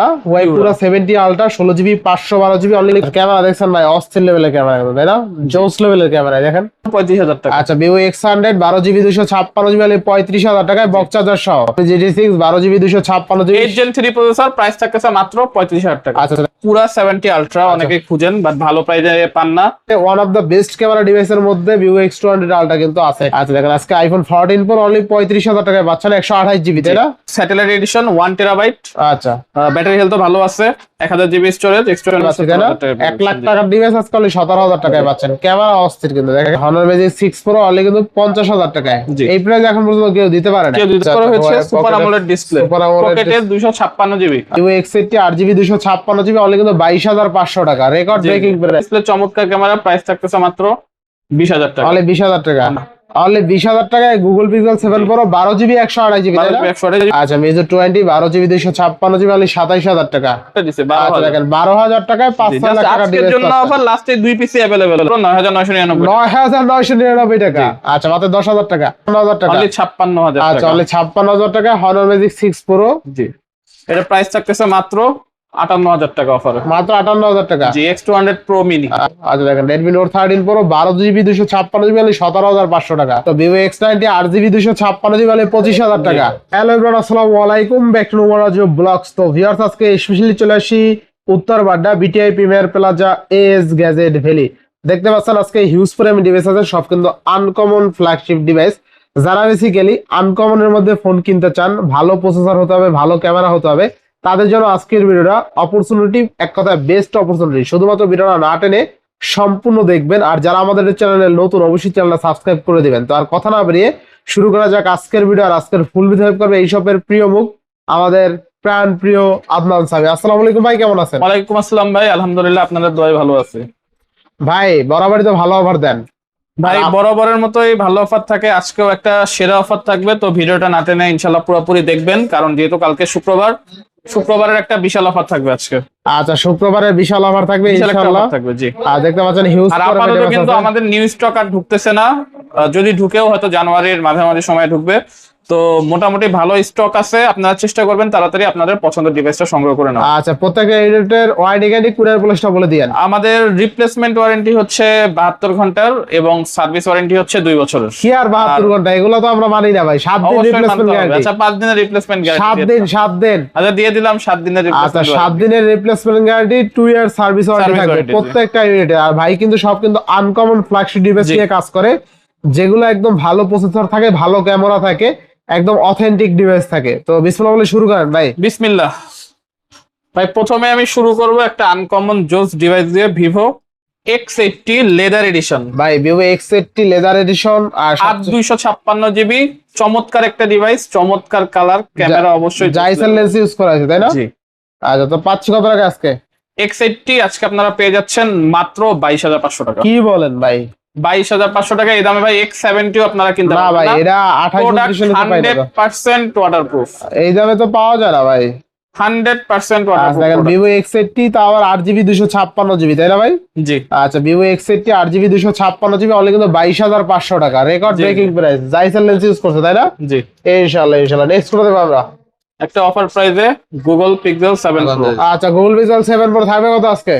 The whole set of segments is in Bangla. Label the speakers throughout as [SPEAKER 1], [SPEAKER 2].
[SPEAKER 1] না? ওয়াই পুরো সেভেন্টি আলট্রা ষোলো জিবি পাঁচশো বারো জিবি অনলি ক্যামেরা দেখছেন ভাই? অস্থির লেভেলের ক্যামেরা তাই না? জোস লেভেলের ক্যামেরা দেখেন?
[SPEAKER 2] পঁয়ত্রিশ হাজার টাকা।
[SPEAKER 1] আচ্ছা ভিভো এক্স হান্ড্রেড বারো জিবি দুশো ছাপ্পান্ন জিবি পঁয়ত্রিশ হাজার টাকায় বক্স চার্জার সহ। জিবি
[SPEAKER 2] প্রসেসর প্রাইস মাত্র টাকা।
[SPEAKER 1] আচ্ছা
[SPEAKER 2] পুরা সেভেন্টি আলট্রা অনেকে খুঁজেন বাট ভালো পান না।
[SPEAKER 1] One of the best camera ডিভাইসের মধ্যে ভিভো আলট্রা কিন্তু আছে। আচ্ছা দেখেন আজকে আইফোন ফোরটিন প্রো অনলি পঁয়ত্রিশ হাজার টাকায় পাচ্ছেন একশো আঠাশ জিবি তাই না?
[SPEAKER 2] স্যাটেলাইট এডিশন ওয়ান টেরাবাইট
[SPEAKER 1] আচ্ছা।
[SPEAKER 2] ব্যাটারি হেলথ ভালো আছে এক হাজার জিবি স্টোরেজ এক্সট্রা
[SPEAKER 1] পাচ্ছি তাই না? এক লাখ টাকার ডিভাইস আজকে অনলি সতেরো হাজার টাকায় পাচ্ছেন। ক্যামেরা অস্থির কিন্তু। দেখেন Honor magic six pro only কিন্তু পঞ্চাশ হাজার টাকায়।
[SPEAKER 2] জি।
[SPEAKER 1] এই প্রাইস এখন পর্যন্ত কেউ দিতে পারে না।
[SPEAKER 2] কেউ দিতে করা হয়েছে সুপার আমোলেড ডিসপ্লে পকেটে দুশো ছাপ্পান্ন জিবি
[SPEAKER 1] ভিভো এক্স এইটটি আট জিবি অনলি কিন্তু বাইশ হাজার পাঁচশো টাকা। রেকর্ড ব্রেকিং প্রাইস
[SPEAKER 2] ডিসপ্লে চমৎকার ক্যামেরা প্রাইস থাকতেছে মাত্র বিশ হাজার টাকা।
[SPEAKER 1] অনলি বিশ হাজার টাকা। অনলি বিশ হাজার টাকায় গুগল পিক্সেল সেভেন প্রো বারো জিবি একশো আড়াই জিবি আচ্ছা মেজর টোয়েন্টি বারো জিবি দুইশো ছাপ্পান্ন জিবি অনলি সাতাইশ হাজার টাকা।
[SPEAKER 2] বারো
[SPEAKER 1] আচ্ছা
[SPEAKER 2] হাজার।
[SPEAKER 1] দেখেন বারো হাজার টাকায় পাঁচ
[SPEAKER 2] just
[SPEAKER 1] টাকা
[SPEAKER 2] জন্য অফার লাস্টে দুই পিসি অ্যাভেলেবেল নয় হাজার নয়শো নিরানব্বই
[SPEAKER 1] নয় হাজার নয়শো নিরানব্বই টাকা। আচ্ছা মাত্র দশ হাজার টাকা। পনেরো হাজার টাকা।
[SPEAKER 2] ছাপ্পান্ন হাজার
[SPEAKER 1] আচ্ছা অনলি ছাপ্পান্ন হাজার টাকা হনর ম্যাজিক সিক্স প্রো
[SPEAKER 2] জি। এটা প্রাইস থাকতেছে মাত্র আটান্ন হাজার টাকা অফারে
[SPEAKER 1] মাত্র আটান্ন হাজার টাকা।
[SPEAKER 2] জি X two hundred pro mini
[SPEAKER 1] আচ্ছা দেখেন রেডমি নোট থার্টিন প্রো বারো জিবি দুশো ছাপ্পান্ন জিবি সতেরো হাজার পাঁচশো টাকা। তো ভিভো এক্স নাইনটি আট জিবি দুশো ছাপ্পান্ন জিবি পঁচিশ হাজার টাকা। হ্যালো এভরিওয়ান আসসালামু আলাইকুম। ব্যাক টু নোমারাজ ব্লগস তো ভিউয়ার্স আজকে স্পেশালি চলে আসি Uttar Badda BTI Premier Plaza S Gadget Valley দেখতে পাচ্ছেন আজকে হিউজ ফ্রেম ডিভাইস আছে সব কিন্তু আনকমন ফ্ল্যাগশিপ ডিভাইস যারা বেসিক্যালি আনকমনের মধ্যে ফোন কিনতে চান ভালো প্রসেসর হতে হবে ভালো ক্যামেরা হতে হবে তাদের জন্য আজকের ভিডিওটা অপরচুনিটি এক কথায় বেস্ট অপরচুনিটি শুধুমাত্র ভিডিওটা না টেনে সম্পূর্ণ দেখবেন। আর যারা আমাদের চ্যানেলে নতুন অবশ্যই চ্যানেলটা সাবস্ক্রাইব করে দিবেন। তো আর কথা না বেরিয়ে শুরু করা যাক আজকের ভিডিও আর আজকের ফুল ভিডিও হেল্প করবে এইসবের প্রিয় মুখ আমাদের প্রাণ প্রিয় আদনান সাহেব। আসসালামু আলাইকুম ভাই কেমন আছেন?
[SPEAKER 2] ওয়ালাইকুম আসসালাম ভাই আলহামদুলিল্লাহ আপনাদের দোয়াই ভালো আছে।
[SPEAKER 1] ভাই বরাবরই তো ভালো অফার দেন।
[SPEAKER 2] ভাই বরাবরের মতোই ভালো অফার থাকে। আজকেও একটা সেরা অফার থাকবে। তো ভিডিওটা না টেনে ইনশাল্লাহ পুরোপুরি দেখবেন। কারণ যেহেতু কালকে শুক্রবার শুক্রবারের একটা বিশাল অফার থাকবে আজকে।
[SPEAKER 1] আচ্ছা শুক্রবারের বিশাল অফার থাকবে ইনশাআল্লাহ।
[SPEAKER 2] থাকবে জি।
[SPEAKER 1] আর দেখতে পাচ্ছেন হিউজ
[SPEAKER 2] আর আপাতত কিন্তু আমাদের নিউ স্টক আর ঢুকতেছে না। যদি ঢুকেও হয়তো জানুয়ারির মাঝে সময় ঢুকবে। তো মোটামুটি ভালো স্টক আছে আপনারা চেষ্টা করবেন তাড়াতাড়ি আপনাদের পছন্দের ডিভাইসটা সংগ্রহ করে নেওয়া
[SPEAKER 1] আচ্ছা প্রত্যেকটা ইউনিটের ওয়ারেন্টি গ্যারান্টি কুরিয়ার পুলিশটা বলে দিয়েন।
[SPEAKER 2] আমাদের রিপ্লেসমেন্ট ওয়ারেন্টি হচ্ছে বাহাত্তর ঘণ্টার এবং সার্ভিস ওয়ারেন্টি হচ্ছে দুই বছরের।
[SPEAKER 1] কি আর বাহাত্তর ঘণ্টা? এগুলো তো আমরা মানি না ভাই। সাত দিন রিপ্লেসমেন্ট গ্যারান্টি
[SPEAKER 2] আচ্ছা পাঁচ দিনের রিপ্লেসমেন্ট
[SPEAKER 1] সাত
[SPEAKER 2] গ্যারান্টি
[SPEAKER 1] দিন সাত দিন।
[SPEAKER 2] আচ্ছা দিয়ে দিলাম সাত দিনের
[SPEAKER 1] আচ্ছা
[SPEAKER 2] replacement
[SPEAKER 1] সাত দিনের replacement guarantee two year service warranty থাকবে প্রত্যেকটা ইউনিটে আর ভাই কিন্তু সব কিন্তু আনকমন ফ্ল্যাগশিপ ডিভাইস। নিয়ে কাজ করে যেগুলো একদম ভালো প্রসেসর থাকে ভালো ক্যামেরা থাকে একদম অথেন্টিক ডিভাইস থাকে। তো বিসমিল্লাহ বলে শুরু করেন ভাই।
[SPEAKER 2] বিসমিল্লাহ। ভাই প্রথমে আমি শুরু করব একটা আনকমন জোস ডিভাইস দিয়ে Vivo X eighty leather edition
[SPEAKER 1] ভাই Vivo X eighty leather edition আর
[SPEAKER 2] আট দুইশো ছাপ্পান্ন জিবি চমৎকার একটা ডিভাইস চমৎকার কালার ক্যামেরা অবশ্যই
[SPEAKER 1] জাইসেল লেন্স ইউজ করা আছে তাই না?
[SPEAKER 2] জি।
[SPEAKER 1] আচ্ছা তো পাচ্ছি কত টাকা আজকে?
[SPEAKER 2] এক্স এইটটি আজকে আপনারা পেয়ে যাচ্ছেন মাত্র বাইশ হাজার পাঁচশো টাকা।
[SPEAKER 1] কি বলেন ভাই?
[SPEAKER 2] বাইশ হাজার পাঁচশো টাকা এই দামে ভাই এক্স সেভেন্টিও আপনারা কিনতে
[SPEAKER 1] না ভাই
[SPEAKER 2] পারবেন
[SPEAKER 1] এটা আঠাশ
[SPEAKER 2] হান্ড্রেড পার্সেন্ট ওয়াটার প্রুফ
[SPEAKER 1] এই দামে তো পাওয়া যায় না ভাই।
[SPEAKER 2] হান্ড্রেড পার্সেন্ট
[SPEAKER 1] আচ্ছা দেখেন ভিভো এক্স এইটটি তা আবার আট জিবি দুশো ছাপ্পান্ন জিবি তাই না ভাই?
[SPEAKER 2] জি।
[SPEAKER 1] আচ্ছা ভিভো এক্স এইটটি আট জিবি দুশো ছাপ্পান্ন জিবি অনলি কিন্তু বাইশ হাজার পাঁচশো টাকা। Record breaking price Zeiss lens use করছে তাই না?
[SPEAKER 2] জি।
[SPEAKER 1] ইনশাল্লাহ ইনশাল্লাহ নেক্সট করে দেবো আমরা?
[SPEAKER 2] একটা অফার প্রাইসে গুগল পিক্সেল সেভেন
[SPEAKER 1] আচ্ছা গুগল পিক্সেল সেভেন প্রো থাকবে কত আজকে?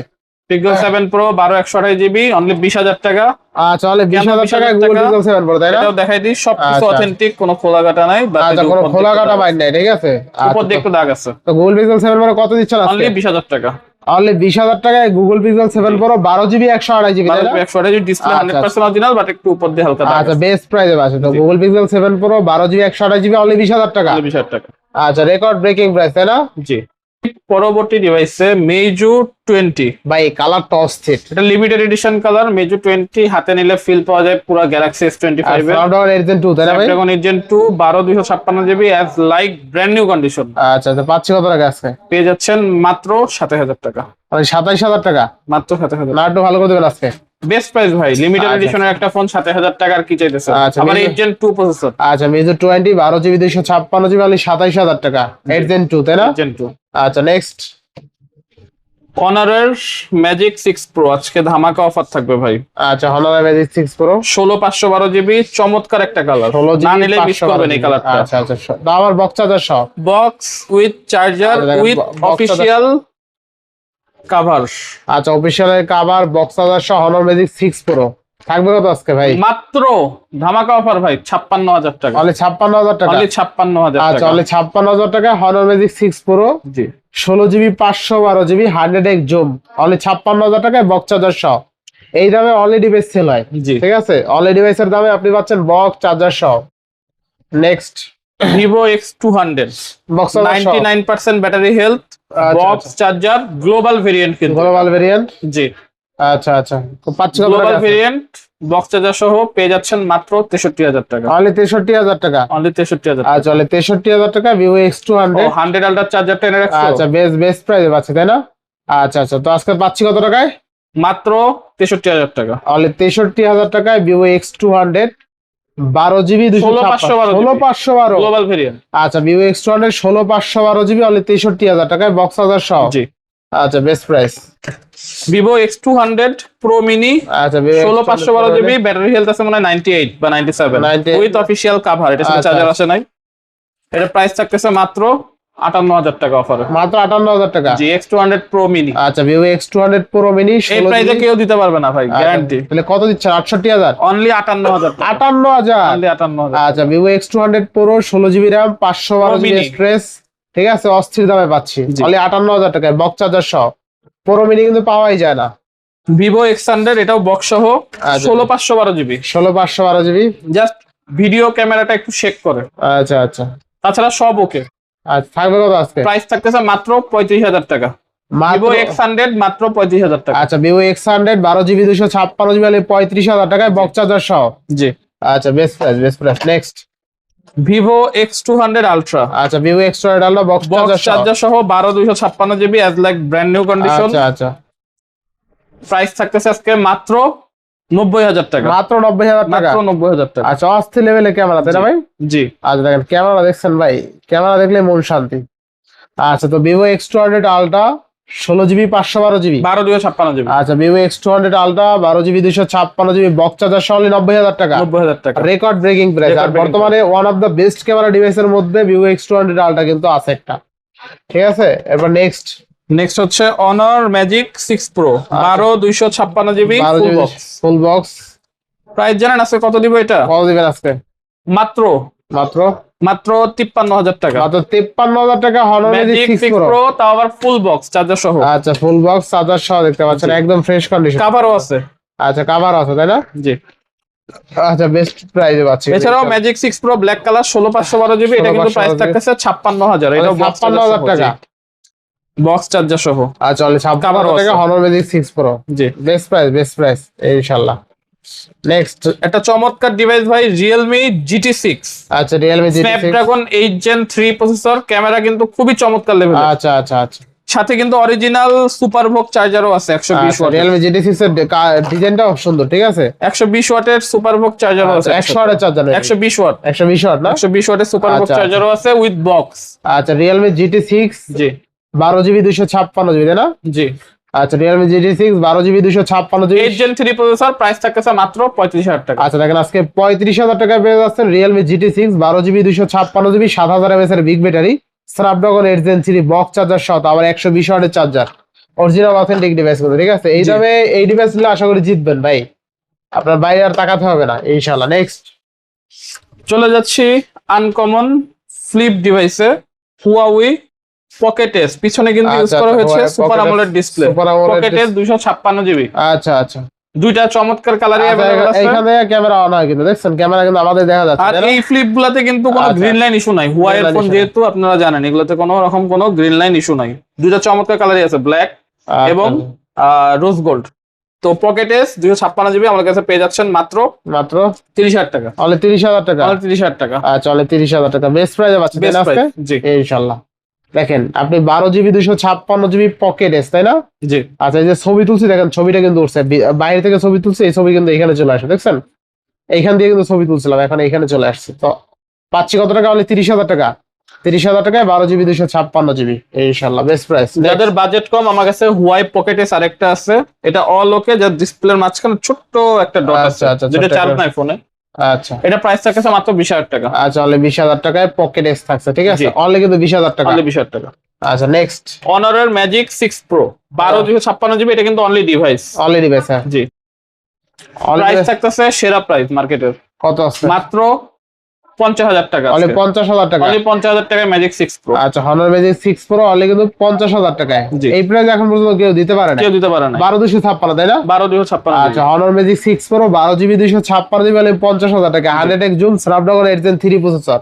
[SPEAKER 2] পিক্সেল সেভেন প্রো বারো একশো আঠাশ জিবি অনলি বিশ হাজার টাকা।
[SPEAKER 1] আচ্ছা হাজার
[SPEAKER 2] 20,000
[SPEAKER 1] টাকায় গুগল
[SPEAKER 2] টাকা?
[SPEAKER 1] পিক্সেল সেভেন প্রো তাই না?
[SPEAKER 2] এটাও দেখাই দিই সবকিছু
[SPEAKER 1] আচ্ছা।
[SPEAKER 2] অথেন্টিক কোনো খোলা কাটা নাই
[SPEAKER 1] আচ্ছা কোনো খোলা কাটা মাইন নাই ঠিক আছে?
[SPEAKER 2] উপর
[SPEAKER 1] আচ্ছা,
[SPEAKER 2] দিয়ে একটু দাগ আছে।
[SPEAKER 1] তো গুগল পিক্সেল সেভেন প্রো কত দিচ্ছেন
[SPEAKER 2] অনলি
[SPEAKER 1] আজকে
[SPEAKER 2] বিশ হাজার টাকা।
[SPEAKER 1] অনলি বিশ হাজার টাকায় গুগল পিক্সেল সেভেন প্রো বারো জিবি একশো আড়াই জিবি তাই না?
[SPEAKER 2] একশো আঠাশ ডিসপ্লে
[SPEAKER 1] আচ্ছা,
[SPEAKER 2] হান্ড্রেড পার্সেন্ট অরিজিনাল বাট একটু উপর দিয়ে হালকা দাগ
[SPEAKER 1] আচ্ছা বেস্ট প্রাইসে আছে তো গুগল পিক্সেল সেভন প্রো বারো জিবি একশো আঠাশ জিবি অনলি বিশ হাজার টাকা।
[SPEAKER 2] বিশ হাজার টাকা।
[SPEAKER 1] আচ্ছা রেকর্ড ব্রেকিং প্রাইস তাই না?
[SPEAKER 2] জি। পরবর্তী ডিভাইসে মেজু টোয়েন্টি
[SPEAKER 1] ভাই কালারটা অস্থির।
[SPEAKER 2] এটা লিমিটেড এডিশন কালার মেজু টোয়েন্টি হাতে নিলে ফিল পাওয়া যায় পুরো গ্যালাক্সি এস টোয়েন্টি ফাইভ এর।
[SPEAKER 1] স্ন্যাপড্রাগন এইট জেন টু তাই না ভাই?
[SPEAKER 2] স্ন্যাপড্রাগন টু বারো দুইশো ছাপ্পান্ন GB as like brand new condition
[SPEAKER 1] আচ্ছা আচ্ছা পাচ্ছি কত টাকা আজকে?
[SPEAKER 2] পেয়ে যাচ্ছেন মাত্র সাত হাজার টাকা।
[SPEAKER 1] মানে সাতাইশ হাজার টাকা?
[SPEAKER 2] মাত্র সাত হাজার।
[SPEAKER 1] ভালো করে দেবেন আজকে।
[SPEAKER 2] বেস্ট প্রাইস ভাই লিমিটেড
[SPEAKER 1] আচ্ছা।
[SPEAKER 2] এডিশনের একটা ফোন সাত হাজার টাকার কি চাইতেছে?
[SPEAKER 1] আচ্ছা,
[SPEAKER 2] আবার
[SPEAKER 1] major-
[SPEAKER 2] eight gen two processor
[SPEAKER 1] আচ্ছা মেজর টোয়েন্টি বারো জিবি দুইশো ছাপ্পান্ন জিবি অনলি সাতাইশ হাজার টাকা। এইট জেন টু তাই না?
[SPEAKER 2] জেন টু
[SPEAKER 1] আচ্ছা নেক্সট
[SPEAKER 2] অনারের ম্যাজিক সিক্স প্রো আজকে ধামাকা অফার থাকবে ভাই।
[SPEAKER 1] আচ্ছা হনার ম্যাজিক সিক্স প্রো
[SPEAKER 2] ষোলো পাঁচশো বারো জিবি চমৎকার একটা কালার না নিলে মিস করবেন এই কালারটা
[SPEAKER 1] আচ্ছা আচ্ছা বক্স চার্জার সহ
[SPEAKER 2] বক্স উইথ চার্জার
[SPEAKER 1] আচ্ছা,
[SPEAKER 2] উইথ অফিসিয়াল কাভার
[SPEAKER 1] আচ্ছা অফিসিয়ালের কাভার বক্স চার্জার সহ হনার ম্যাজিক সিক্স প্রো থাকবে কত আজকে ভাই?
[SPEAKER 2] মাত্র ধামাকা অফার ভাই ছাপ্পান্ন হাজার টাকা।
[SPEAKER 1] অনলি ছাপ্পান্ন হাজার টাকা?
[SPEAKER 2] অনলি ছাপ্পান্ন হাজার
[SPEAKER 1] আচ্ছা
[SPEAKER 2] টাকা।
[SPEAKER 1] অনলি ছাপ্পান্ন হাজার টাকা হনার ম্যাজিক সিক্স প্রো
[SPEAKER 2] জি।
[SPEAKER 1] ষোলো জিবি পাঁচশো বারো জিবি হান্ড্রেড এক জুম ছাপ্পান্ন হাজার টাকায় বক্স চার্জার সহ। এই দামে অনলি ডিভাইস সেল হয়।
[SPEAKER 2] জি।
[SPEAKER 1] ঠিক আছে? অনলি ডিভাইসের দামে আপনি পাচ্ছেন বক্স চার্জার সহ। Next
[SPEAKER 2] Vivo X two hundred ninety nine percent battery health box charger global variant কিন্তু।
[SPEAKER 1] গ্লোবাল ভেরিয়েন্ট
[SPEAKER 2] জি।
[SPEAKER 1] আচ্ছা আচ্ছা। তো পাচ্ছি
[SPEAKER 2] গ্লোবাল ভেরিয়েন্ট বক্স চার্জার সহ পেয়ে যাচ্ছেন মাত্র তেষট্টি হাজার টাকা।
[SPEAKER 1] অনলি তেষট্টি হাজার টাকা?
[SPEAKER 2] অনলি তেষট্টি হাজার
[SPEAKER 1] আচ্ছা অনলি তেষট্টি হাজার টাকা Vivo X two hundred
[SPEAKER 2] hundred ultra চার্জারটা এনে রাখছো?
[SPEAKER 1] আচ্ছা বেস্ট বেস্ট প্রাইসে পাচ্ছি তাই না? আচ্ছা আচ্ছা। তো আজকে পাচ্ছি কত টাকায়?
[SPEAKER 2] মাত্র তেষট্টি হাজার টাকা।
[SPEAKER 1] অনলি তেষট্টি হাজার টাকায় ভিভো এক্স টু হান্ড্রেড বারো জিবি দুশো
[SPEAKER 2] 16,512
[SPEAKER 1] ষোলো পাঁচশো বারো।
[SPEAKER 2] গ্লোবাল ভেরিয়েন্ট
[SPEAKER 1] আচ্ছা ভিভো এক্স টু হান্ড্রেড ষোলো পাঁচশো বারো জিবি অনলি তেষট্টি হাজার টাকায় বক্স হাজার সহ।
[SPEAKER 2] জি।
[SPEAKER 1] আচ্ছা best price
[SPEAKER 2] Vivo X two hundred Pro mini
[SPEAKER 1] আচ্ছা
[SPEAKER 2] ষোলো পাঁচশো বারো জিবি ব্যাটারি হেলথ আছে মনে হয় নাইনটি এইট বা ninety seven
[SPEAKER 1] 98
[SPEAKER 2] with official cover এটা
[SPEAKER 1] আচ্ছা,
[SPEAKER 2] চার্জার আসে নাই? এটা প্রাইস থাকতেছে মাত্র আটান্ন হাজার টাকা অফারে
[SPEAKER 1] মাত্র আটান্ন হাজার টাকা?
[SPEAKER 2] জি X two hundred Pro mini
[SPEAKER 1] আচ্ছা Vivo X two hundred Pro mini
[SPEAKER 2] এই প্রাইসে কেউ দিতে পারবে না ভাই গ্যারান্টি
[SPEAKER 1] তাহলে কত দিচ্ছেন? আটষট্টি হাজার?
[SPEAKER 2] অনলি আটান্ন হাজার
[SPEAKER 1] আটান্ন হাজার?
[SPEAKER 2] অনলি আটান্ন হাজার
[SPEAKER 1] আচ্ছা Vivo X two hundred Pro ষোলো জিবি র্যাম পাঁচশো বারো জিবি। স্ট্রেস ঠিক আছে? অস্থির দামে পাচ্ছি। অনলি আটান্ন হাজার টাকায় বক্স চার্জার সহ। প্রো মিনি কিন্তু পাওয়াই যায় না।
[SPEAKER 2] ভিভো এক্স হান্ড্রেড এটাও বক্স সহ
[SPEAKER 1] আচ্ছা।
[SPEAKER 2] ষোলো পাঁচশো বারো জিবি।
[SPEAKER 1] ষোলো পাঁচশো বারো জিবি।
[SPEAKER 2] জাস্ট ভিডিও ক্যামেরাটা একটু শেক করে।
[SPEAKER 1] আচ্ছা আচ্ছা।
[SPEAKER 2] তাছাড়া সব ওকে
[SPEAKER 1] আচ্ছা থাকবে কত আজকে?
[SPEAKER 2] প্রাইস থাকতেছে মাত্র পঁয়ত্রিশ হাজার টাকা। ভিভো এক্স হান্ড্রেড মাত্র পঁয়ত্রিশ হাজার টাকা।
[SPEAKER 1] আচ্ছা ভিভো এক্স হান্ড্রেড বারো জিবি দুশো ছাপ্পান্ন জিবি পঁয়ত্রিশ হাজার টাকায় বক্স চার্জার সহ?
[SPEAKER 2] জি।
[SPEAKER 1] আচ্ছা best price best price next
[SPEAKER 2] Vivo X two hundred ultra
[SPEAKER 1] আচ্ছা Vivo X two hundred box
[SPEAKER 2] box
[SPEAKER 1] charger সহ?
[SPEAKER 2] বারো দুইশো ছাপ্পান্ন GB as like brand new condition
[SPEAKER 1] আচ্ছা আচ্ছা।
[SPEAKER 2] প্রাইস থাকতেছে আজকে মাত্র নব্বই হাজার টাকা।
[SPEAKER 1] মাত্র নব্বই হাজার টাকা?
[SPEAKER 2] নব্বই হাজার টাকা।
[SPEAKER 1] আচ্ছা অস্থির ক্যামেরা তাই না ভাই?
[SPEAKER 2] জি।
[SPEAKER 1] আচ্ছা দেখেন ক্যামেরা দেখছেন ভাই। ক্যামেরা দেখলে মন শান্তি। আচ্ছা তো Vivo X two hundred ultra ষোলো জিবি পাঁচশো বারো জিবি
[SPEAKER 2] বারো ছাপ্পান্ন জিবি
[SPEAKER 1] আচ্ছা Vivo X two hundred ultra বারো জিবি দুশো ছাপ্পান্ন জিবি বক্স চার্জার সহ নব্বই হাজার টাকা।
[SPEAKER 2] নব্বই হাজার টাকা।
[SPEAKER 1] রেকর্ড ব্রেকিং প্রাইস আর বর্তমানে one of the best camera ডিভাইসের মধ্যে Vivo X two hundred Ultra কিন্তু আছে একটা। ঠিক আছে? এরপর নেক্সট
[SPEAKER 2] নেক্সট হচ্ছে অনার ম্যাজিক সিক্স প্রো বারো দুইশো ছাপ্পান্ন জিবি
[SPEAKER 1] বারো জিবি ফুল বক্স
[SPEAKER 2] প্রাইস জানেন আজকে কত দিব এটা?
[SPEAKER 1] কত দিবেন আজকে?
[SPEAKER 2] মাত্র।
[SPEAKER 1] মাত্র?
[SPEAKER 2] মাত্র তিপ্পান্ন হাজার টাকা।
[SPEAKER 1] মাত্র তিপ্পান্ন হাজার টাকা Honor
[SPEAKER 2] Magic
[SPEAKER 1] six
[SPEAKER 2] six
[SPEAKER 1] Pro
[SPEAKER 2] Pro তাও আবার ফুল বক্স চার্জার সহ।
[SPEAKER 1] আচ্ছা ফুল বক্স চার্জার সহ দেখতে পাচ্ছেন একদম ফ্রেশ কন্ডিশন
[SPEAKER 2] কাভারও আছে।
[SPEAKER 1] আচ্ছা কাভার আছে তাই না?
[SPEAKER 2] জি।
[SPEAKER 1] আচ্ছা বেস্ট প্রাইসে পাচ্ছি।
[SPEAKER 2] এছাড়াও Magic six Pro black colour ষোলো পাঁচশো বারো জিবি এটা কিন্তু প্রাইস থাকতেছে ছাপ্পান্ন হাজার এটা
[SPEAKER 1] ছাপ্পান্ন হাজার টাকা।
[SPEAKER 2] বক্স চার্জার সহ।
[SPEAKER 1] আচ্ছা
[SPEAKER 2] Cover
[SPEAKER 1] হাজার হনর ম্যাজিক সিক্স প্রো
[SPEAKER 2] জি।
[SPEAKER 1] বেস্ট প্রাইস বেস্ট প্রাইস ইনশাআল্লাহ। নেক্সট
[SPEAKER 2] একটা চমৎকার ডিভাইস ভাই জিটি সিক্স
[SPEAKER 1] আচ্ছা রিয়েলমি জি
[SPEAKER 2] Snapdragon eight Gen three processor camera কিন্তু খুবই চমৎকার লেভেল
[SPEAKER 1] আচ্ছা আচ্ছা আচ্ছা।
[SPEAKER 2] সাথে কিন্তু অরিজিনাল সুপার ভোগ চার্জারও আছে একশো বিশ ওয়াট
[SPEAKER 1] রিয়েলমি জিটি সিক্স এর ডিজাইনটাও সুন্দর ঠিক আছে?
[SPEAKER 2] একশো বিশ ওয়াটের সুপার ভোগ চার্জারও আছে
[SPEAKER 1] একশো ওয়াটের চার্জার
[SPEAKER 2] একশো বিশ ওয়াট
[SPEAKER 1] একশো বিশ ওয়াট না?
[SPEAKER 2] একশো বিশ ওয়াটের সুপার ভোগ
[SPEAKER 1] আচ্ছা,
[SPEAKER 2] চার্জারও আছে উইথ বক্স
[SPEAKER 1] আচ্ছা জিটি সিক্স
[SPEAKER 2] জি।
[SPEAKER 1] বারো জিবি দুশো ছাপ্পান্ন জিবি তাই না?
[SPEAKER 2] জি।
[SPEAKER 1] আচ্ছা রিয়েলমি জিটি সিক্স বারো জিবি দুশো ছাপ্পান্ন GB.
[SPEAKER 2] Eight Gen three processor price থাকতেছে মাত্র পঁয়ত্রিশ হাজার টাকা।
[SPEAKER 1] আচ্ছা দেখেন আজকে পঁয়ত্রিশ হাজার টাকায় পেয়ে যাচ্ছেন রিয়েলমি জিটি সিক্স বারো জিবি দুশো ছাপ্পান্ন জিবি সাত হাজার এমএস এর big battery Snapdragon eight Gen three box charger সহ আবার একশো বিশ ওয়াটের চার্জার অরিজিনাল অথেন্টিক ডিভাইসগুলো ঠিক আছে? এই
[SPEAKER 2] জি।
[SPEAKER 1] দামে এই ডিভাইসগুলো আশা করি জিতবেন ভাই। আপনার বাইরে আর তাকাতে হবে না ইনশাল্লাহ নেক্সট
[SPEAKER 2] চলে যাচ্ছি আনকমন ফ্লিপ ডিভাইসে হুয়াউই পকেট এস পিছনে কিন্তু ইউজ
[SPEAKER 1] আচ্ছা,
[SPEAKER 2] করা হয়েছে
[SPEAKER 1] Huawei
[SPEAKER 2] super AMOLED display
[SPEAKER 1] Super AMOLED
[SPEAKER 2] Pocket S দুইশো ছাপ্পান্ন জিবি
[SPEAKER 1] আচ্ছা আচ্ছা।
[SPEAKER 2] দুইটা চমৎকার কালারই
[SPEAKER 1] আচ্ছা,
[SPEAKER 2] অ্যাভেলেবল আছে।
[SPEAKER 1] এখানে ক্যামেরা অন হয় কিন্তু দেখছেন? ক্যামেরা কিন্তু আমাদের দেখা যাচ্ছে
[SPEAKER 2] আর এই ফ্লিপ গুলাতে কিন্তু কোনো
[SPEAKER 1] আচ্ছা।
[SPEAKER 2] গ্রিন লাইন ইস্যু নাই। হুয়াইয়ের ফোন যেহেতু আপনারা জানেন এগুলোতে কোনো রকম কোনো গ্রিন লাইন ইস্যু নাই। দুইটা চমৎকার কালারই আছে ব্ল্যাক
[SPEAKER 1] আচ্ছা,
[SPEAKER 2] এবং রোজ গোল্ড তো পকেট এস দুইশো ছাপ্পান্ন জিবি আমার কাছে পেয়ে যাচ্ছেন মাত্র
[SPEAKER 1] মাত্র?
[SPEAKER 2] তিরিশ হাজার টাকা।
[SPEAKER 1] অনলি তিরিশ হাজার টাকা?
[SPEAKER 2] তিরিশ হাজার টাকা।
[SPEAKER 1] আচ্ছা তিরিশ হাজার টাকা। বেস্ট প্রাইজে পাচ্ছেন ইনশাল্লাহ। দেখেন আপনি বারো জিবি দুশো ছাপ্পান্ন জিবি পকেট এস তাই না?
[SPEAKER 2] জি।
[SPEAKER 1] আচ্ছা এই যে ছবি তুলছি দেখেন ছবিটা কিন্তু উঠছে। বাইরে থেকে ছবি তুলছি এই ছবি কিন্তু এখানে চলে আসে দেখছেন? এইখান দিয়ে কিন্তু ছবি তুলছিলাম এখন এখানে চলে আসছে। তো পাচ্ছি কত টাকা? অনলি তিরিশ হাজার টাকা। তিরিশ হাজার টাকায় বারো জিবি দুশো ছাপ্পান্ন জিবি ইনশাল্লাহ বেস্ট প্রাইস
[SPEAKER 2] যাদের বাজেট কম আমার কাছে হোয়াই পকেট আরেকটা আছে। এটা অল ওকে যার ডিসপ্লের মাঝখানে ছোট্ট একটা ডট আছে।
[SPEAKER 1] আচ্ছা, আচ্ছা,
[SPEAKER 2] যেটা চার্জ নাই ফোনে
[SPEAKER 1] আচ্ছা।
[SPEAKER 2] এটা প্রাইস থাকছে মাত্র বিশ হাজার টাকা।
[SPEAKER 1] আচ্ছা অনলি বিশ হাজার টাকায় পকেট এক্স থাকছে ঠিক আছে। অনলি কিন্তু বিশ হাজার টাকা।
[SPEAKER 2] অনলি বিশ হাজার টাকা।
[SPEAKER 1] আচ্ছা নেক্সট
[SPEAKER 2] অনারের ম্যাজিক সিক্স প্রো বারো দুশো ছাপ্পান্ন জিবি এটা কিন্তু অনলি ডিভাইস
[SPEAKER 1] অলরেডি ডিভাইস হ্যাঁ।
[SPEAKER 2] জি। প্রাইস থাকতেছে সেরা প্রাইস মার্কেটের
[SPEAKER 1] কত আছে?
[SPEAKER 2] মাত্র পঞ্চাশ হাজার টাকা
[SPEAKER 1] পঞ্চাশ হাজার টাকা।
[SPEAKER 2] পঞ্চাশ হাজার টাকায় ম্যাজিক সিক্স প্রো
[SPEAKER 1] আচ্ছা Honor Magic six Pro only কিন্তু পঞ্চাশ হাজার টাকায়। এই প্রাইস এখন পর্যন্ত কেউ দিতে পারে না
[SPEAKER 2] কেউ দিতে পারে না
[SPEAKER 1] বারো দুশো ছাপ্পান্ন তাই না?
[SPEAKER 2] বারো দুশো ছাপ্পান্ন।
[SPEAKER 1] আচ্ছা হনার ম্যাজিক সিক্স প্রো বারো জিবি দুশো ছাপ্পান্ন জিবি পঞ্চাশ হাজার টাকা হান্ড্রেড এক zoom Snapdragon eight Gen three processor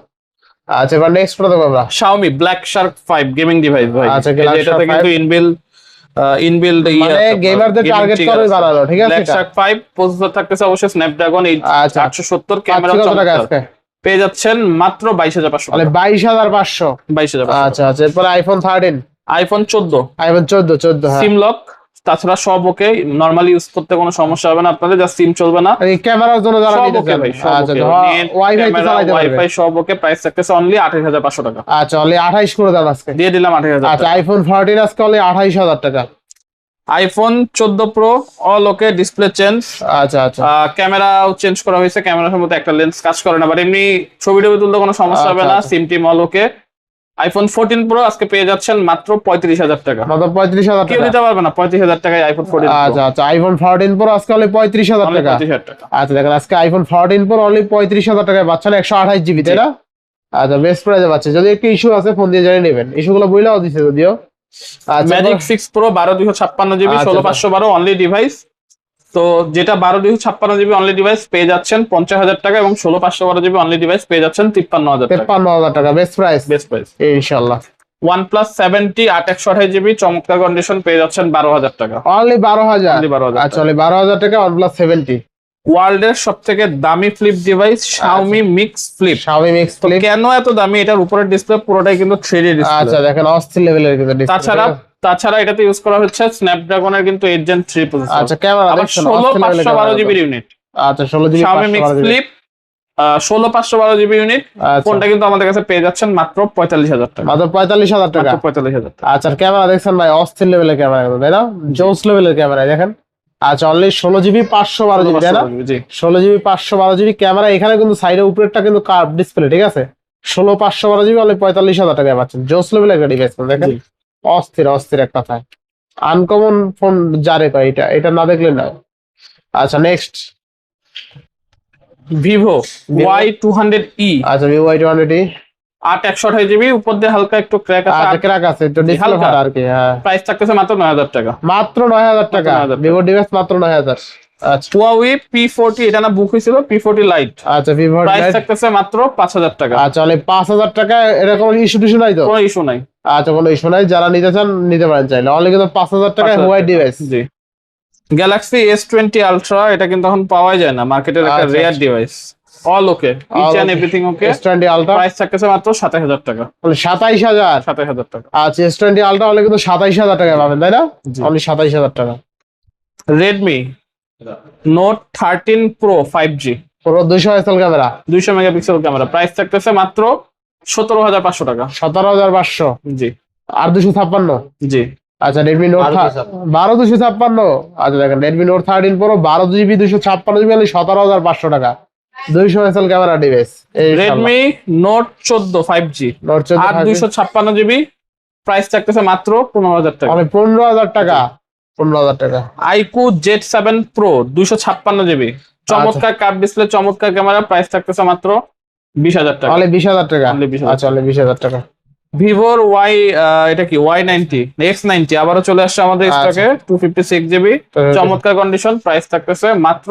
[SPEAKER 1] আচ্ছা এবার নেক্সট আমরা।
[SPEAKER 2] Xiaomi Black Shark five gaming device ভাই।
[SPEAKER 1] আচ্ছা,
[SPEAKER 2] এটাতে কিন্তু ইনবিল্ড ইনবিল্ড
[SPEAKER 1] মানে করে বানানো, ঠিক আছে
[SPEAKER 2] ব্ল্যাক শার্ক ফাইভ প্রসেসর থাকতেছে অবশ্যই স্ন্যাপড্রাগন এইট
[SPEAKER 1] আচ্ছা।
[SPEAKER 2] আটশো সত্তর ক্যামেরা
[SPEAKER 1] কত টাকা
[SPEAKER 2] পেয়ে যাচ্ছেন মাত্র বাইশ হাজার পাঁচশো
[SPEAKER 1] বাইশ হাজার পাঁচশো।
[SPEAKER 2] বাইশ হাজার
[SPEAKER 1] আচ্ছা আচ্ছা এরপরে আইফোন থার্টিন
[SPEAKER 2] আইফোন চোদ্দ।
[SPEAKER 1] আইফোন চোদ্দ চোদ্দ হ্যাঁ।
[SPEAKER 2] সিম লক তাছাড়া সব ওকে নর্মালি ইউজ করতে কোনো সমস্যা হবে না আপনাদের যা সিম চলবে না।
[SPEAKER 1] ক্যামেরার জন্য যারা নিতে চান।
[SPEAKER 2] ভাই
[SPEAKER 1] আচ্ছা ওয়াইফাই তো
[SPEAKER 2] ক্যামেরা ওয়াইফাই সব ওকে প্রাইস থাকতেছে অনলি আঠাশ হাজার পাঁচশো টাকা।
[SPEAKER 1] আচ্ছা অনলি আঠাইশ করে দেন আজকে।
[SPEAKER 2] দিয়ে দিলাম আঠাশ হাজার
[SPEAKER 1] আচ্ছা আইফোন থার্টিন আজকে অনলি আঠাইশ হাজার টাকা।
[SPEAKER 2] আইফোন চোদ্দ Pro all okay display change
[SPEAKER 1] আচ্ছা আচ্ছা।
[SPEAKER 2] ক্যামেরাও চেঞ্জ করা হয়েছে ক্যামেরার সম্বন্ধে একটা লেন্স কাজ করে না বাট এমনি ছবি টবি তুলতে কোনো সমস্যা হবে
[SPEAKER 1] আচ্ছা,
[SPEAKER 2] না। SIM team all okay iPhone fourteen Pro আজকে পেয়ে যাচ্ছেন মাত্র পঁয়ত্রিশ হাজার টাকা।
[SPEAKER 1] মাত্র পঁয়ত্রিশ হাজার
[SPEAKER 2] কেউ দিতে পারবে না পঁয়ত্রিশ হাজার টাকায় আইফোন ফোরটিন
[SPEAKER 1] আচ্ছা আচ্ছা আইফোন থার্টিন প্রো আজকে অনলি পঁয়ত্রিশ হাজার টাকা। আচ্ছা দেখেন আজকে আইফোন থার্টিন প্রো অনলি পঁয়ত্রিশ হাজার টাকায় পাচ্ছেন একশো আঠাইশ জিবি তাই না? আচ্ছা বেস্ট প্রাইসে পাচ্ছে। যদি একটু ইস্যু আছে ফোন দিয়ে জানিয়ে নেবেন। ইস্যুগুলো বইলেও দিছে যদিও।
[SPEAKER 2] ম্যাজিক সিক্স প্রো বারো দুশো ছাপ্পান্ন জিবি
[SPEAKER 1] আচ্ছা,
[SPEAKER 2] ষোলো
[SPEAKER 1] আচ্ছা।
[SPEAKER 2] পাঁচশো বারো অনলি ডিভাইস তো যেটা বারো দুশো ছাপ্পান্ন জিবি অনলি ডিভাইস পেয়ে যাচ্ছেন পঞ্চাশ হাজার টাকা এবং ষোলো পাঁচশো বারো জিবি অনলি ডিভাইস পেয়ে যাচ্ছেন তিপ্পান্ন হাজার টাকা।
[SPEAKER 1] তেপ্পান্ন হাজার টাকা বেস্ট প্রাইস
[SPEAKER 2] বেস্ট প্রাইস
[SPEAKER 1] ইনশাল্লাহ।
[SPEAKER 2] ওয়ান প্লাস সেভেন্টি আট একশো আঠাশ জিবি চমৎকার কন্ডিশন পেয়ে যাচ্ছেন বারো হাজার টাকা।
[SPEAKER 1] অনলি বারো হাজার?
[SPEAKER 2] বারো হাজার
[SPEAKER 1] আচ্ছা বারো হাজার টাকা ওয়ান প্লাস সেভেন্টি
[SPEAKER 2] ওয়ার্ল্ডের সব থেকে দামি flip device Xiaomi Mix Flip
[SPEAKER 1] Xiaomi Mix Flip
[SPEAKER 2] কেন এত দামি? এটার উপরের ডিসপ্লে পুরোটাই কিন্তু থ্রি ডি
[SPEAKER 1] আচ্ছা দেখেন অস্থির লেভেলের কিন্তু display,
[SPEAKER 2] তাছাড়া তাছাড়া এটাতে ইউজ করা হচ্ছে স্ন্যাপড্রাগনের কিন্তু এইট জেন থ্রি প্রসেসর
[SPEAKER 1] আচ্ছা ক্যামেরা
[SPEAKER 2] আবার
[SPEAKER 1] দেখছেন
[SPEAKER 2] ষোলো
[SPEAKER 1] অস্থির level এর
[SPEAKER 2] পাঁচশো বারো
[SPEAKER 1] camera
[SPEAKER 2] জিবি
[SPEAKER 1] তো।
[SPEAKER 2] ইউনিট
[SPEAKER 1] আচ্ছা ষোলো জিবি
[SPEAKER 2] শাওমি মিক্স ফ্লিপ ষোলো পাঁচশো বারো জিবি ইউনিট
[SPEAKER 1] আচ্ছা।
[SPEAKER 2] ফোনটা কিন্তু আমাদের কাছে পেয়ে যাচ্ছেন মাত্র পঁয়তাল্লিশ হাজার টাকা।
[SPEAKER 1] মাত্র পঁয়তাল্লিশ হাজার টাকা।
[SPEAKER 2] পঁয়তাল্লিশ হাজার টাকা।
[SPEAKER 1] আচ্ছা ক্যামেরা দেখছেন ভাই অস্থির লেভেলের ক্যামেরা তাই না? জোস লেভেলের ক্যামেরা দেখেন। আচ্ছা অনলি ষোলো জিবি পাঁচশো বারো জিবি তাই না? ষোলো জিবি পাঁচশো বারো জিবি ক্যামেরা এখানে কিন্তু সাইডের উপরেরটা কিন্তু কার্ভ ডিসপ্লে ঠিক আছে? ষোলো পাঁচশো বারো জিবি অনলি পঁয়তাল্লিশ হাজার টাকায় পাচ্ছেন। জোস লেভেলের একটা ডিভাইস দেখেন? অস্থির অস্থির এক কথায় আনকমন ফোন যারে কয় এটা এটা না দেখলে না। আচ্ছা next
[SPEAKER 2] Vivo Y two hundred E
[SPEAKER 1] আচ্ছা ভিভো ওয়াই টোয়েন্টি
[SPEAKER 2] আট একশো আঠাশ জিবি উপর দিয়ে হালকা একটু ক্র্যাক আছে
[SPEAKER 1] ক্রাক আছে একটু ডিসপ্লে। ফাটা আর কি হ্যাঁ।
[SPEAKER 2] প্রাইস থাকতেছে মাত্র নয় হাজার টাকা।
[SPEAKER 1] মাত্র নয় হাজার টাকা। ভিভো ডিভাইস মাত্র নয় হাজার। আচ্ছা।
[SPEAKER 2] পি ফোরটি এটা না বুক হয়েছিল? পি ফোরটি লাইট
[SPEAKER 1] আচ্ছা ভিভো
[SPEAKER 2] প্রাইস থাকতেছে মাত্র পাঁচ হাজার টাকা।
[SPEAKER 1] আচ্ছা পাঁচ হাজার টাকা এরকম ইস্যু টিস্যু নাই তো?
[SPEAKER 2] কোনো ইস্যু নাই।
[SPEAKER 1] আচ্ছা কোনো ইস্যু নাই যারা নিতে চান নিতে পারেন চাইলে। অনলি কিন্তু পাঁচ হাজার টাকায়
[SPEAKER 2] 5,000
[SPEAKER 1] মোবাইল
[SPEAKER 2] টাকা।
[SPEAKER 1] ডিভাইস
[SPEAKER 2] জি। গ্যালাক্সি এস টোয়েন্টি আলট্রা এটা কিন্তু এখন পাওয়া যায় না। মার্কেটের একটা রেয়ার
[SPEAKER 1] আচ্ছা।
[SPEAKER 2] Device all okay
[SPEAKER 1] All
[SPEAKER 2] each and
[SPEAKER 1] okay.
[SPEAKER 2] Everything okay
[SPEAKER 1] S twenty ultra
[SPEAKER 2] price থাকতেছে মাত্র সাতাশ হাজার টাকা।
[SPEAKER 1] সাতাইশ হাজার?
[SPEAKER 2] সাতাশ হাজার টাকা।
[SPEAKER 1] আচ্ছা এস টোয়েন্টি আলট্রা অনলি কিন্তু সাতাইশ হাজার টাকায় পাবেন তাই না। অনলি সাতাইশ হাজার টাকা।
[SPEAKER 2] Redmi Note thirteen Pro five G
[SPEAKER 1] পুরো দুইশো এসএল ক্যামেরা
[SPEAKER 2] দুইশো মেগাপিক্সেল ক্যামেরা প্রাইস থাকতেছে মাত্র সতেরো হাজার পাঁচশো টাকা।
[SPEAKER 1] সতেরো হাজার পাঁচশো।
[SPEAKER 2] জি।
[SPEAKER 1] আর দুশো ছাপ্পান্ন।
[SPEAKER 2] জি।
[SPEAKER 1] আচ্ছা রেডমি নোট বারো দুশো ছাপ্পান্ন। আচ্ছা দেখেন রেডমি নোট থার্টিন প্রো বারো জিবি দুশো ছাপ্পান্ন জিবি সতেরো হাজার পাঁচশো টাকা। দুইশো এসএল ক্যামেরা ডিভাইস
[SPEAKER 2] রেডমি নোট চোদ্দ ফাইভ জি
[SPEAKER 1] নোট
[SPEAKER 2] আর দুইশো ছাপ্পান্ন জিবি প্রাইস থাকতেছে মাত্র পনেরো হাজার টাকা।
[SPEAKER 1] আমি পনেরো হাজার টাকা পনেরো হাজার টাকা।
[SPEAKER 2] আইকু জেড সেভেন প্রো দুইশো ছাপ্পান্ন জিবি চমৎকার কাপ ডিসপ্লে চমৎকার ক্যামেরা প্রাইস থাকতেছে মাত্র বিশ হাজার টাকা।
[SPEAKER 1] অনলি বিশ হাজার টাকা?
[SPEAKER 2] Only 20,000
[SPEAKER 1] আচ্ছা বিশ হাজার টাকা।
[SPEAKER 2] ভিভোর ওয়াই এটা কি? ওয়াই নাইনটি এক্স নাইনটি আবারও চলে আসছে আমাদের
[SPEAKER 1] আচ্ছা।
[SPEAKER 2] স্টকে টু ফিফটি সিক্স জিবি চমৎকার কন্ডিশন প্রাইস থাকতেছে মাত্র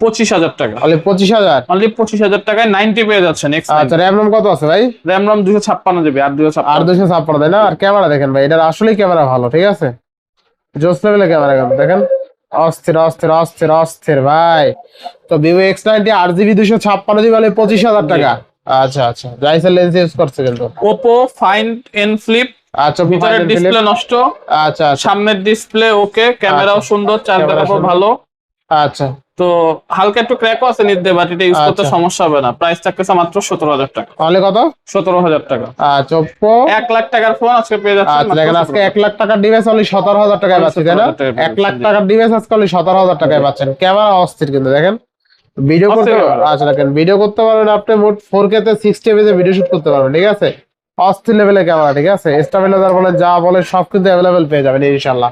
[SPEAKER 2] পঁচিশ হাজার টাকা।
[SPEAKER 1] পঁচিশ হাজার।
[SPEAKER 2] অনলি পঁচিশ হাজার টাকায় নাইনটি পেয়ে যাচ্ছেন
[SPEAKER 1] আচ্ছা র্যাম রম কত আছে ভাই?
[SPEAKER 2] র্যাম রম দুশো ছাপ্পান্ন জিবি আর দুশো
[SPEAKER 1] আর দুশো ছাপ্পান্ন তাই না? আর ক্যামেরা দেখেন ভাই এটার আসলেই ক্যামেরা ভালো ঠিক আছে? জোস লেভেলের ক্যামেরা কিন্তু দেখেন অস্থির অস্থির অস্থির অস্থির ভাই। তো ভিভো এক্স নাইনটি আট জিবি দুশো ছাপ্পান্ন জিবি পঁচিশ হাজার টাকা। আচ্ছা আচ্ছা লেন্স ইউজ করছে কিন্তু।
[SPEAKER 2] ওপো ফাইন এন ফ্লিপ
[SPEAKER 1] আচ্ছা
[SPEAKER 2] ভিতরের ডিসপ্লে নষ্ট
[SPEAKER 1] আচ্ছা আচ্ছা।
[SPEAKER 2] সামনের ডিসপ্লে ওকে ক্যামেরাও
[SPEAKER 1] আচ্ছা।
[SPEAKER 2] সুন্দর চার্জ
[SPEAKER 1] Camera
[SPEAKER 2] ব্যাকআপও
[SPEAKER 1] সুন্দর।
[SPEAKER 2] ভালো
[SPEAKER 1] আচ্ছা।
[SPEAKER 2] তো হালকা একটু ক্র্যাকও আছে নিতে বাট এটা ইউজ করতে
[SPEAKER 1] আচ্ছা।
[SPEAKER 2] সমস্যা হবে না। প্রাইস থাকতেছে মাত্র সতেরো হাজার টাকা।
[SPEAKER 1] তাহলে কত?
[SPEAKER 2] সতেরো হাজার টাকা।
[SPEAKER 1] আচ্ছা
[SPEAKER 2] এক লাখ টাকার ফোন আজকে পেয়ে যাচ্ছে
[SPEAKER 1] আচ্ছা দেখেন আজকে এক লাখ টাকার ডিভাইস অনলি সতেরো হাজার টাকায় পাচ্ছি তাই না?
[SPEAKER 2] 17,000
[SPEAKER 1] এক লাখ টাকার ডিভাইস আজকে অনলি সতেরো হাজার টাকায় পাচ্ছেন। ক্যামেরা অস্থির কিন্তু দেখেন। ভিডিও করতে আচ্ছা দেখেন ভিডিও করতে পারবেন আপনি মোট ফোর কে তে সিক্সটি এফএস ভিডিও শুট করতে পারবেন ঠিক আছে? অস্থির লেভেলের ক্যামেরা ঠিক আছে? স্টাবিলাইজার বলে যা বলে সব কিন্তু অ্যাভেলেবেল পেয়ে যাবেন ইনশাল্লাহ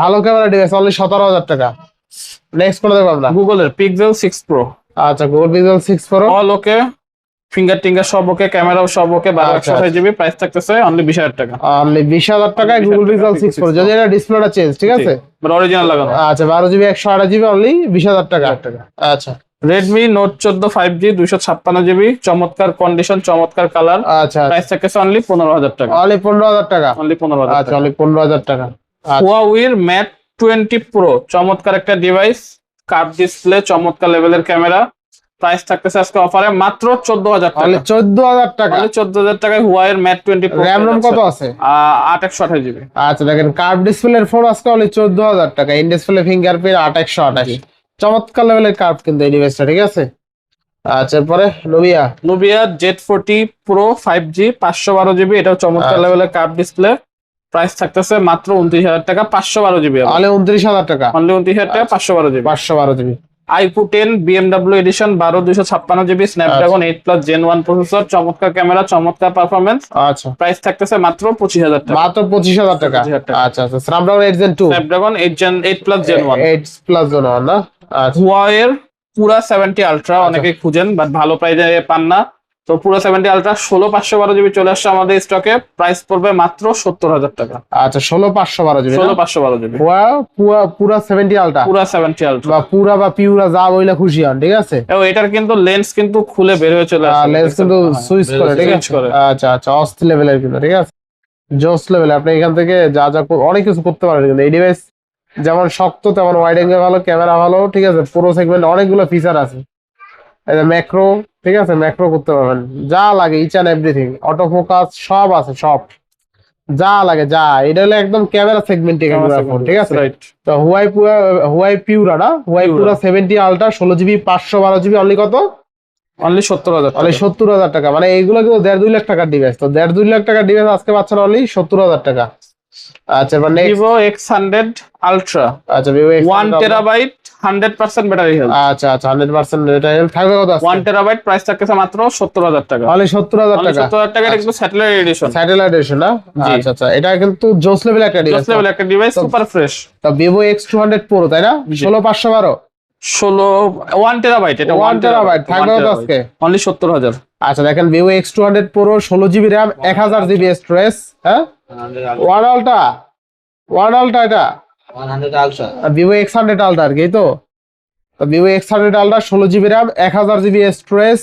[SPEAKER 1] ভালো ক্যামেরা ডিভাইস অনলি সতেরো হাজার টাকা। নেক্সট করে দেবো আমরা
[SPEAKER 2] গুগলের পিক্সেল সিক্স প্রো
[SPEAKER 1] আচ্ছা Google Pixel six Pro
[SPEAKER 2] all okay finger টিঙ্গার সব ওকে ক্যামেরাও সব ওকে বারো
[SPEAKER 1] আচ্ছা,
[SPEAKER 2] একশো জিবি প্রাইস থাকতেছে অনলি বিশ হাজার টাকা।
[SPEAKER 1] অনলি বিশ হাজার টাকায় গুগল
[SPEAKER 2] 20,000
[SPEAKER 1] পিক্সেল সিক্স প্রো যদি এটা ডিসপ্লেটা চেঞ্জ ঠিক আছে?
[SPEAKER 2] বাট অরিজিনাল লাগানো।
[SPEAKER 1] আচ্ছা বারো জিবি একশো আঠাশ জিবি অনলি বিশ হাজার টাকা। আচ্ছা।
[SPEAKER 2] রেডমি নোট চোদ্দ ফাইভ জি দুইশো ছাপ্পান্ন জিবি চমৎকার কন্ডিশন চমৎকার কালার
[SPEAKER 1] আচ্ছা
[SPEAKER 2] প্রাইস থাকতেছে অনলি পনেরো হাজার টাকা।
[SPEAKER 1] অনলি পনেরো হাজার টাকা।
[SPEAKER 2] অনলি পনেরো হাজার
[SPEAKER 1] আচ্ছা অনলি পনেরো হাজার টাকা। আচ্ছা।
[SPEAKER 2] হুয়াউইর ম্যাট টোয়েন্টি প্রো চমৎকার একটা ডিভাইস কার্ভ ডিসপ্লে চমৎকার লেভেলের ক্যামেরা প্রাইস থাকতেছে আজকে অফারে মাত্র চোদ্দ হাজার টাকা।
[SPEAKER 1] চোদ্দ হাজার টাকা।
[SPEAKER 2] চোদ্দ হাজার টাকায় হুয়াইয়ের Mate twenty Pro
[SPEAKER 1] RAM ROM কত আছে?
[SPEAKER 2] আট একশো আঠাশ জিবি
[SPEAKER 1] আচ্ছা দেখেন কার্ভ ডিসপ্লের ফোন আজকে অনলি চোদ্দ হাজার টাকা। ইন ডিসপ্লে ফিঙ্গারপ্রিন্ট আট একশো আঠাশ। চমৎকার লেভেলের কার্ভ কিন্তু এই ডিভাইসটা ঠিক আছে? আচ্ছা এরপরে Nubia
[SPEAKER 2] Nubia Z forty Pro five G পাঁচশো বারো জিবি এটাও চমৎকার। লেভেলের কার্ভ ডিসপ্লে প্রাইস থাকতেছে মাত্র উনত্রিশ হাজার টাকা পাঁচশো বারো জিবি
[SPEAKER 1] অনলি উনত্রিশ হাজার টাকা।
[SPEAKER 2] অনলি উনত্রিশ হাজার টাকা পাঁচশো বারো জিবি।
[SPEAKER 1] পাঁচশো বারো GB.
[SPEAKER 2] IQOO ten BMW edition বারো দুইশো ছাপ্পান্ন GB Snapdragon eight plus Gen one processor চমৎকার ক্যামেরা চমৎকার পারফরমেন্স
[SPEAKER 1] আচ্ছা।
[SPEAKER 2] প্রাইস থাকতেছে মাত্র পঁচিশ হাজার টাকা।
[SPEAKER 1] মাত্র পঁচিশ হাজার টাকা। আচ্ছা আচ্ছা। Snapdragon eight Gen two
[SPEAKER 2] Snapdragon eight Gen eight plus Gen one
[SPEAKER 1] eight plus Gen না? আচ্ছা।
[SPEAKER 2] হুয়াওয়ের পুরা সেভেন্টি আলট্রা অনেকে খুঁজেন বাট ভালো প্রাইজে পান না। তো পুরো সেভেন্টি আলট্রা ষোলো পাঁচশো বারো জিবি চলে আসছে আমাদের স্টকে প্রাইস পড়বে মাত্র সত্তর হাজার টাকা।
[SPEAKER 1] আচ্ছা ষোলো পাঁচশো বারো জিবি
[SPEAKER 2] ষোলো পাঁচশো বারো জিবি
[SPEAKER 1] পুরা পুরা পুরা সেভেন্টি আলটা
[SPEAKER 2] পুরা সেভেন্টি আলট্রা
[SPEAKER 1] বা পুরা বা পিউরা যা বইলা খুশি হন ঠিক আছে?
[SPEAKER 2] এবং এটার কিন্তু লেন্স কিন্তু খুলে বের হয়ে চলে আসে।
[SPEAKER 1] লেন্স কিন্তু সুইচ করে ঠিক আছে? আচ্ছা আচ্ছা অস্থির লেভেলের কিন্তু ঠিক আছে? জোস লেভেল আপনি এখান থেকে যা যা অনেক কিছু করতে পারেন কিন্তু। এই ডিভাইস যেমন শক্ত তেমন ওয়াইড অ্যাঙ্গেল ভালো ক্যামেরা ভালো ঠিক আছে? পুরো সেগমেন্ট অনেকগুলো ফিচার আছে। ম্যাক্রো ঠিক আছে? ম্যাক্রো করতে পারবেন। যা লাগে each and everything auto focus সব আছে সব। যা লাগে যা। এটা হলো একদম ক্যামেরা সেগমেন্টে ঠিক আছে?
[SPEAKER 2] রাইট
[SPEAKER 1] তো হুয়াই পুরা হুয়াই পিউরা না? হুয়াই। পুরা সেভেন্টি আলট্রা ষোলো জিবি পাঁচশো বারো জিবি অনলি কত?
[SPEAKER 2] অনলি সত্তর হাজার
[SPEAKER 1] অনলি সত্তর হাজার টাকা। মানে এইগুলো কিন্তু দেড় দুই লাখ টাকার ডিভাইস তো দেড় দুই লাখ টাকার ডিভাইস আজকে পাচ্ছেন অনলি সত্তর হাজার টাকা। আচ্ছা
[SPEAKER 2] ভিভো এক্স হান্ড্রেড আলট্রা
[SPEAKER 1] আচ্ছা Vivo
[SPEAKER 2] one terabyte hundred percent battery health
[SPEAKER 1] আচ্ছা আচ্ছা হান্ড্রেড পার্সেন্ট এটা থাকবে কত
[SPEAKER 2] ওয়ান টেরাবাইট প্রাইস থাকতেছে মাত্র সত্তর হাজার টাকা।
[SPEAKER 1] অনলি সত্তর হাজার টাকা।
[SPEAKER 2] সত্তর হাজার টাকা এটা কিন্তু স্যাটেলাইট এডিশন
[SPEAKER 1] স্যাটেলাইট এডিশন না আচ্ছা আচ্ছা এটা কিন্তু জোস লেভেল একটা ডিভাইস
[SPEAKER 2] লেভেল একটা ডিভাইস সুপার ফ্রেশ
[SPEAKER 1] তো টু হান্ড্রেড প্রো তাই না?
[SPEAKER 2] জি।
[SPEAKER 1] ষোলো পাঁচশো বারো।
[SPEAKER 2] ষোলো ওয়ান টেরাবাইট এটা
[SPEAKER 1] ওয়ান টেরাবাইট থাকবে আজকে?
[SPEAKER 2] অনলি সত্তর হাজার।
[SPEAKER 1] আচ্ছা দেখেন Vivo X two hundred Pro ষোলো জিবি র্যাম এক হাজার জিবি স্টোরেজ হ্যাঁ? ওয়ান আলটা এটা? ভিভো এক্স হান্ড্রেড আলটা আর কি তো? ভিভো এক্স হান্ড্রেড আলটা ষোলো জিবি র্যাম এক হাজার জিবি স্টোরেজ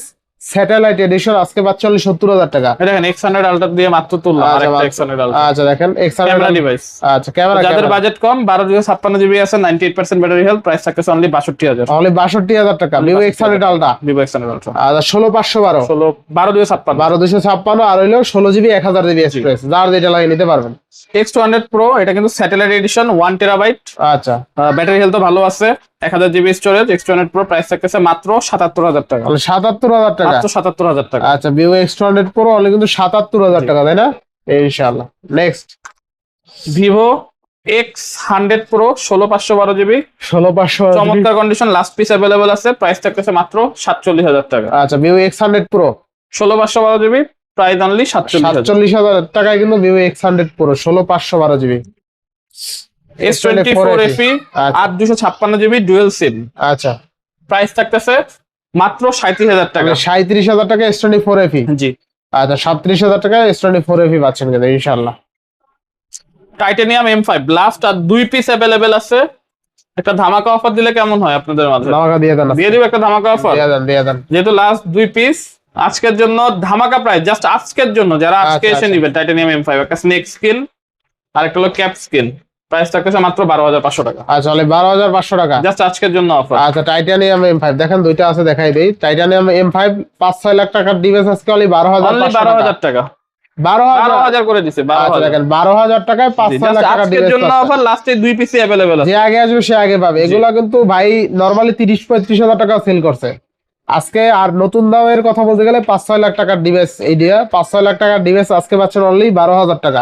[SPEAKER 1] স্যাটেলাইট এডিশন আজকে পাচ্ছে অনলি সত্তর হাজার টাকা।
[SPEAKER 2] দেখেন এক্স হান্ড্রেড আলট্রা দিয়ে মাত্র তুললাম
[SPEAKER 1] আচ্ছা,
[SPEAKER 2] এক্স হান্ড্রেড
[SPEAKER 1] আচ্ছা দেখেন এক্স
[SPEAKER 2] ক্যামেরা ডিভাইস
[SPEAKER 1] আচ্ছা ক্যামেরা
[SPEAKER 2] যাদের বাজেট কম বারো দুশো ছাপ্পান্ন জিবি আছে ninety eight percent battery health price থাকতেছে অনলি বাষট্টি হাজার।
[SPEAKER 1] অনলি বাষট্টি হাজার টাকা Vivo X hundred ultra
[SPEAKER 2] Vivo X hundred ultra
[SPEAKER 1] আচ্ছা ষোলো পাঁচশো বারো।
[SPEAKER 2] ষোলো বারো দুশো ছাপ্পান্ন।
[SPEAKER 1] বারো দুশো ছাপ্পান্ন আর হইল ষোলো জিবি এক হাজার জিবি স্টোরেজ যার যেটা লাগে নিতে পারবেন।
[SPEAKER 2] এক্স টু হান্ড্রেড প্রো এটা কিন্তু স্যাটেলাইট এডিশন ওয়ান টেরাবাইট
[SPEAKER 1] আচ্ছা।
[SPEAKER 2] ব্যাটারি হেলথ ভালো আছে। এক হাজার GB storage X two hundred Pro price থাকতেছে মাত্র সাতাত্তর হাজার টাকা।
[SPEAKER 1] সাতাত্তর হাজার টাকা?
[SPEAKER 2] সাতাত্তর হাজার টাকা।
[SPEAKER 1] আচ্ছা Vivo X two hundred Pro only কিন্তু সাতাত্তর হাজার টাকা তাই না? ইনশাল্লাহ next
[SPEAKER 2] Vivo X hundred Pro ষোলো পাঁচশো বারো জিবি
[SPEAKER 1] ষোলো পাঁচশো
[SPEAKER 2] চমৎকার কন্ডিশন লাস্ট পিস অ্যাভেলেবল আছে প্রাইস থাকতেছে মাত্র সাতচল্লিশ হাজার টাকা।
[SPEAKER 1] আচ্ছা ভিভো এক্স হান্ড্রেড প্রো
[SPEAKER 2] ষোলো পাঁচশো বারো জিবি প্রাইস অনলি সাতচল্লিশ হাজার।
[SPEAKER 1] টাকায় কিন্তু ভিভো এক্স হান্ড্রেড প্রো ষোলো পাঁচশো বারো GB
[SPEAKER 2] S twenty four FE আট দুশো ছাপ্পান্ন জিবি ডুয়েল সিম
[SPEAKER 1] আচ্ছা।
[SPEAKER 2] প্রাইস থাকতেছে মাত্র সাঁত্রিশ হাজার টাকা।
[SPEAKER 1] সাঁত্রিশ হাজার টাকা এস টোয়েন্টি ফোর এফি
[SPEAKER 2] জি।
[SPEAKER 1] আচ্ছা সাতত্রিশ হাজার টাকা এস টোয়েন্টি ফোর এফি পাচ্ছেন কিন্তু ইনশাল্লাহ
[SPEAKER 2] টাইটানিয়াম এম ফাইভ লাস্ট আর দুই পিস অ্যাভেলেবেল আছে। একটা ধামাকা অফার দিলে কেমন হয় আপনাদের মাঝে?
[SPEAKER 1] আমাকে দিয়ে দেন
[SPEAKER 2] দিয়ে দিব একটা ধামাকা অফার
[SPEAKER 1] দিয়ে দেন দিয়ে দেন।
[SPEAKER 2] যেহেতু লাস্ট দুই পিস আজকের জন্য ধামাকা প্রাইস জাস্ট আজকের জন্য যারা আজকে
[SPEAKER 1] আচ্ছা,
[SPEAKER 2] এসে
[SPEAKER 1] আচ্ছা।
[SPEAKER 2] নিবে টাইটানিয়াম এম ফাইভ একটা স্নেক স্কিন আর একটা হলো ক্যাপ স্কিন প্রাইস থাকতেছে মাত্র বারো হাজার পাঁচশো টাকা।
[SPEAKER 1] আচ্ছা বারো হাজার পাঁচশো টাকা।
[SPEAKER 2] জাস্ট আজকের জন্য অফার
[SPEAKER 1] আচ্ছা টাইটানিয়াম এম ফাইভ দেখেন দুইটা আছে দেখাই দেই। টাইটানিয়াম এম ফাইভ পাঁচ ছয় লাখ টাকার ডিভাইস আজকে অনলি বারো হাজার
[SPEAKER 2] বারো হাজার টাকা।
[SPEAKER 1] বারো হাজার
[SPEAKER 2] করে দিছে বারো হাজার।
[SPEAKER 1] টাকায় পাঁচ লাখ
[SPEAKER 2] জন্য অফার লাস্টে দুই পিসি অ্যাভেলেবেল
[SPEAKER 1] যে আগে আসবে সে আগে পাবে। এগুলা কিন্তু ভাই নরমালি তিরিশ পঁয়ত্রিশ হাজার টাকা সেল করছে। আজকে আর নতুন দামের কথা বলতে গেলে পাঁচ ছয় লাখ টাকার ডিভাইস এই দিয়ে পাঁচ ছয় লাখ টাকার ডিভাইস আজকে পাচ্ছেন অনলি বারো হাজার টাকা।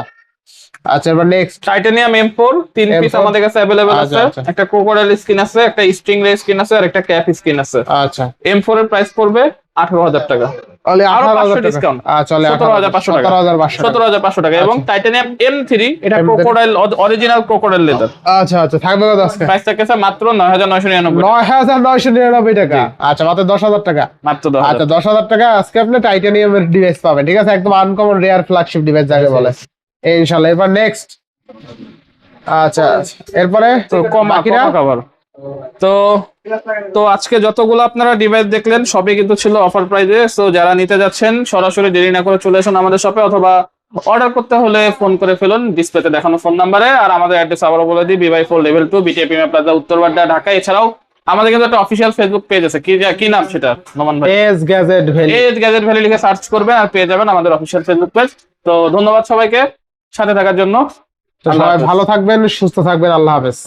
[SPEAKER 1] আচ্ছা এবার নেক্সট
[SPEAKER 2] টাইটানিয়াম এম ফোর তিন পিস আমাদের কাছে অ্যাভেলেবেল
[SPEAKER 1] আচ্ছা,
[SPEAKER 2] আছে।
[SPEAKER 1] আচ্ছা।
[SPEAKER 2] একটা ক্রোকোডাইল স্কিন আছে একটা স্ট্রিং রে স্কিন আছে আর একটা ক্যাপ স্কিন আছে।
[SPEAKER 1] আচ্ছা।
[SPEAKER 2] এর প্রাইস পড়বে আঠারো হাজার টাকা।
[SPEAKER 1] অনলি
[SPEAKER 2] আরও
[SPEAKER 1] আঠারো হাজার
[SPEAKER 2] 500
[SPEAKER 1] টাকা।
[SPEAKER 2] discount।
[SPEAKER 1] আচ্ছা অনলি
[SPEAKER 2] সতেরো হাজার পাঁচশো টাকা।
[SPEAKER 1] হাজার
[SPEAKER 2] সতেরো হাজার পাঁচশো টাকা। এবং টাইটানিয়াম এম থ্রি এটা ক্রোকোডাইল অরিজিনাল ক্রোকোডাইল লেদার
[SPEAKER 1] আচ্ছা আচ্ছা থাকবে
[SPEAKER 2] প্রাইস মাত্র নয় হাজার নয়শো নিরানব্বই
[SPEAKER 1] নয় হাজার নয়শো নিরানব্বই টাকা। আচ্ছা মাত্র দশ হাজার টাকা।
[SPEAKER 2] মাত্র দশ
[SPEAKER 1] আচ্ছা দশ হাজার টাকা আজকে আপনি টাইটানিয়ামের ডিভাইস পাবেন ঠিক আছে? একদম আনকমন রেয়ার ফ্ল্যাগশিপ ডিভাইস যাকে বলে। এই ইনশাল্লাহ এবার নেক্সট আচ্ছা এরপরে
[SPEAKER 2] তো কম
[SPEAKER 1] বাকিরা?
[SPEAKER 2] কভার তো তো আজকে যতগুলো আপনারা ডিভাইস দেখলেন সবই কিন্তু ছিল অফার প্রাইজে সো যারা নিতে যাচ্ছেন সরাসরি দেরি না করে চলে আসুন আমাদের শপে অথবা অর্ডার করতে হলে ফোন করে ফেলুন। ডিসপ্লেতে দেখানো ফোন নাম্বারে আর আমাদের অ্যাড্রেস আবারও বলে দিই বিবাই four level two BTA premier plaza Uttarbadda Dhaka. এছাড়াও আমাদের কিন্তু একটা অফিসিয়াল ফেসবুক পেজ আছে। কি কি নাম সেটা নমান ভাই?
[SPEAKER 1] S Gadget Valley
[SPEAKER 2] as Gadget Valley লিখে সার্চ করবেন আর পেয়ে যাবেন আমাদের অফিসিয়াল ফেসবুক পেজ তো ধন্যবাদ সবাইকে সাথে থাকার জন্য।
[SPEAKER 1] সবাই ভালো থাকবেন সুস্থ থাকবেন আল্লাহ হাফেজ।